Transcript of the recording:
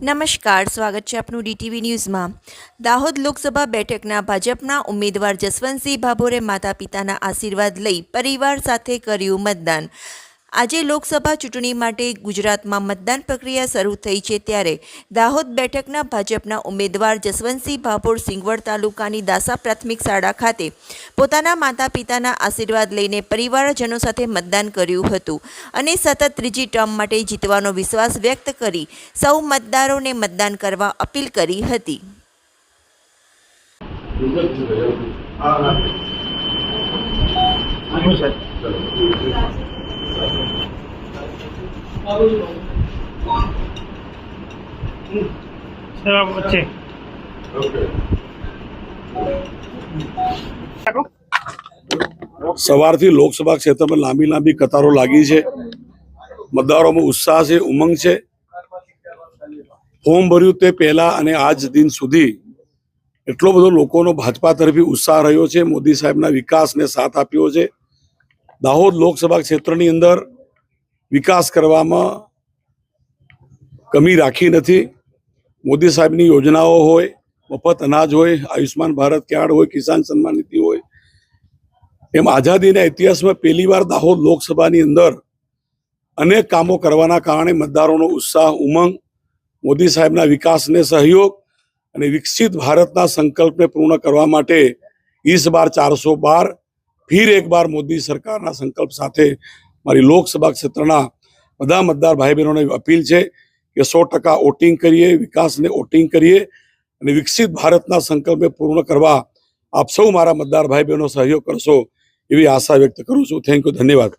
નમસ્કાર, સ્વાગત છે આપનું ડીટીવી ન્યૂઝમાં. દાહોદ લોકસભા બેઠકના ભાજપના ઉમેદવાર જસવંતસિંહ ભાભોરે માતા પિતાના આશીર્વાદ લઈ પરિવાર સાથે કર્યું મતદાન. આજે લોકસભા ચૂંટણી માટે ગુજરાતમાં મતદાન પ્રક્રિયા શરૂ થઈ છે ત્યારે દાહોદ બેઠકના ભાજપના ઉમેદવાર જસવંતસિંહ ભાભોર સિંગવડ તાલુકાની દાસા પ્રાથમિક શાળા ખાતે પોતાના માતા પિતાના આશીર્વાદ લઈને પરિવારજનો સાથે મતદાન કર્યું હતું અને સતત ત્રીજી ટર્મ માટે જીતવાનો વિશ્વાસ વ્યક્ત કરી સૌ મતદારોને મતદાન કરવા અપીલ કરી હતી. વચ્ચે. સવારથી લોકસભા ક્ષેત્રમાં લાંબી લાંબી કતારો લાગી છે. મતદારોમાં ઉત્સાહ છે ઉમંગ છે. ફોર્મ ભર્યું તે પહેલા અને આજ દિન સુધી એટલો બધો લોકોનો ભાજપા તરફી ઉત્સાહ રહ્યો છે મોદી સાહેબના વિકાસને સાથ આપ્યો છે. દાહોદ લોકસભા ક્ષેત્રની અંદર વિકાસ કરવામાં કમી રાખી નથી. મોદી સાહેબની યોજનાઓ હોય, મફત અનાજ હોય આયુષ્માન ભારત કાર્ડ હોય, કિસાન સન્માન નીતિ હોય, એમ આઝાદીના ઇતિહાસમાં પહેલીવાર દાહોદ લોકસભાની અંદર અનેક કામો કરવાના કારણે મતદારોનો ઉત્સાહ, ઉમંગ, મોદી સાહેબના વિકાસને સહયોગ અને વિકસિત ભારતના સંકલ્પને પૂર્ણ કરવા માટે ઈસ બાર ચારસો બાર ફિર એક બાર મોદી સરકારના સંકલ્પ સાથે મારી લોકસભા ક્ષેત્રના બધા મતદાર ભાઈ બહેનોને અપીલ છે કે સો ટકા વોટિંગ કરીએ, વિકાસને વોટિંગ કરીએ અને વિકસિત ભારતના સંકલ્પને પૂર્ણ કરવા આપ સૌ મારા મતદાર ભાઈ બહેનો સહયોગ કરશો એવી આશા વ્યક્ત કરું છું. થેન્ક યુ ધન્યવાદ.